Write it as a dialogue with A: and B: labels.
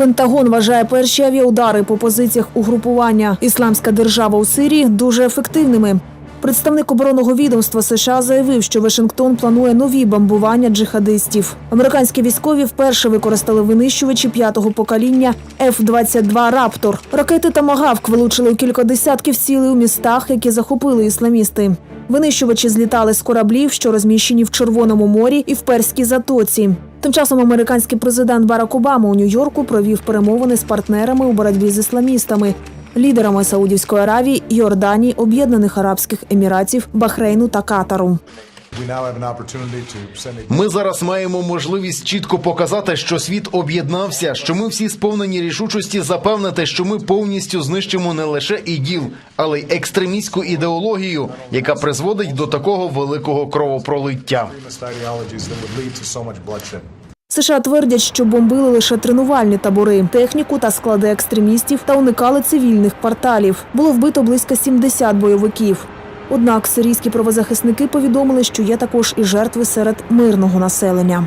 A: Пентагон вважає перші авіаудари по позиціях угрупування Ісламська держава у Сирії дуже ефективними. Представник оборонного відомства США заявив, що Вашингтон планує нові бомбування джихадистів. Американські військові вперше використали винищувачі п'ятого покоління F-22 Раптор. Ракети Тамагавк вилучили у кілька десятків цілей у містах, які захопили ісламісти. Винищувачі злітали з кораблів, що розміщені в Червоному морі і в Перській затоці. Тим часом американський президент Барак Обама у Нью-Йорку провів перемовини з партнерами у боротьбі з ісламістами, лідерами Саудівської Аравії, Йорданії, Об'єднаних Арабських Еміратів, Бахрейну та Катару.
B: Ми зараз маємо можливість чітко показати, що світ об'єднався, що ми всі сповнені рішучості запевнити, що ми повністю знищимо не лише іділ, але й екстремістську ідеологію, яка призводить до такого великого кровопролиття.
A: США твердять, що бомбили лише тренувальні табори, техніку та склади екстремістів та уникали цивільних кварталів. Було вбито близько 70 бойовиків. Однак сирійські правозахисники повідомили, що є також і жертви серед мирного населення.